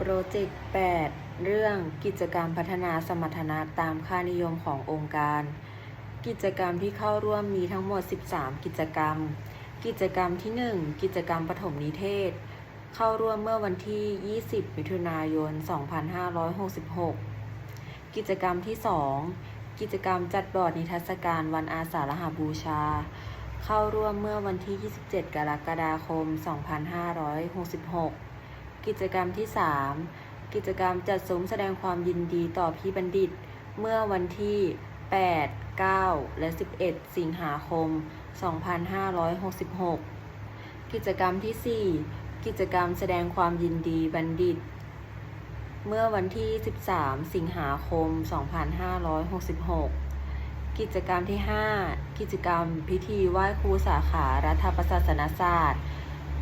โปรเจกต์ 8 เรื่องกิจกรรมพัฒนาสมรรถนะตามค่านิยมขององค์การ กิจกรรมที่เข้าร่วมมีทั้งหมด 13 กิจกรรม กิจกรรมที่ 1 กิจกรรมปฐมนิเทศ เข้าร่วมเมื่อวันที่ 20 มิถุนายน 2566 กิจกรรมที่ 2 กิจกรรมจัดบอร์ดนิทรรศการวันอาสาฬหบูชา เข้าร่วมเมื่อวันที่ 27 กรกฎาคม 2566 กิจกรรมที่ 3 กิจกรรมจัดซุ้มแสดงความยินดีต่อพี่บัณฑิต เมื่อวันที่ 8 9 และ 11 สิงหาคม 2566 กิจกรรมที่ 4 กิจกรรมแสดงความยินดีบัณฑิต เมื่อวันที่ 13 สิงหาคม 2566กิจกรรมที่ 5 กิจกรรมพิธีไหว้ครูสาขารัฐประศาสนศาสตร์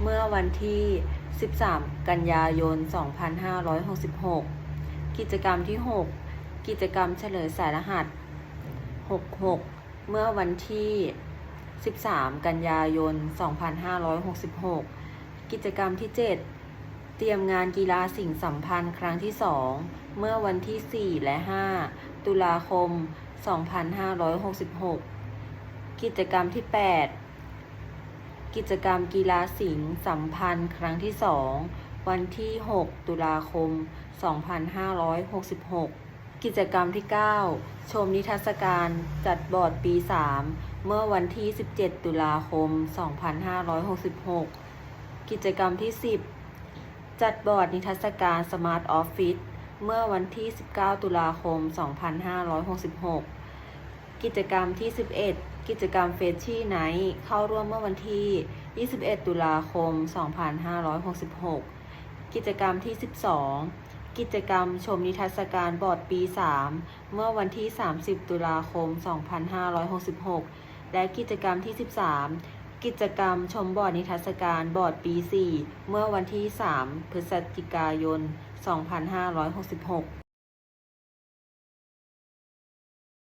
เมื่อวันที่ 13 กันยายน 2566 กิจกรรมที่ 6 กิจกรรมเฉลยสายรหัส 66 เมื่อวันที่ 13 กันยายน 2566 กิจกรรมที่ 7 เตรียมงานกีฬาสิ่งสัมพันธ์ครั้งที่ 2 เมื่อวันที่ 4 และ 5 ตุลาคม 2566 กิจกรรมที่ 8 กิจกรรมกีฬาสิงห์สัมพันธ์ครั้งที่ 2 วันที่ 6 ตุลาคม 2566 กิจกรรมที่ 9 ชมนิทรรศการจัดบอร์ดปี 3 เมื่อวันที่ 17 ตุลาคม 2566 กิจกรรมที่ 10 จัดบอร์ดนิทรรศการสมาร์ทออฟฟิศเมื่อวันที่ 19 ตุลาคม 2566 กิจกรรมที่ 11 กิจกรรมเฟชชี่ไนท์เข้าร่วมเมื่อวันที่ 21 ตุลาคม 2566 กิจกรรมที่ 12 กิจกรรมชมนิทรรศการบอร์ดปี 3 เมื่อวันที่ 30 ตุลาคม 2566 และกิจกรรมที่ 13 กิจกรรมชมบอร์ดนิทรรศการบอร์ดปี 4 เมื่อวันที่ 3 พฤศจิกายน 2566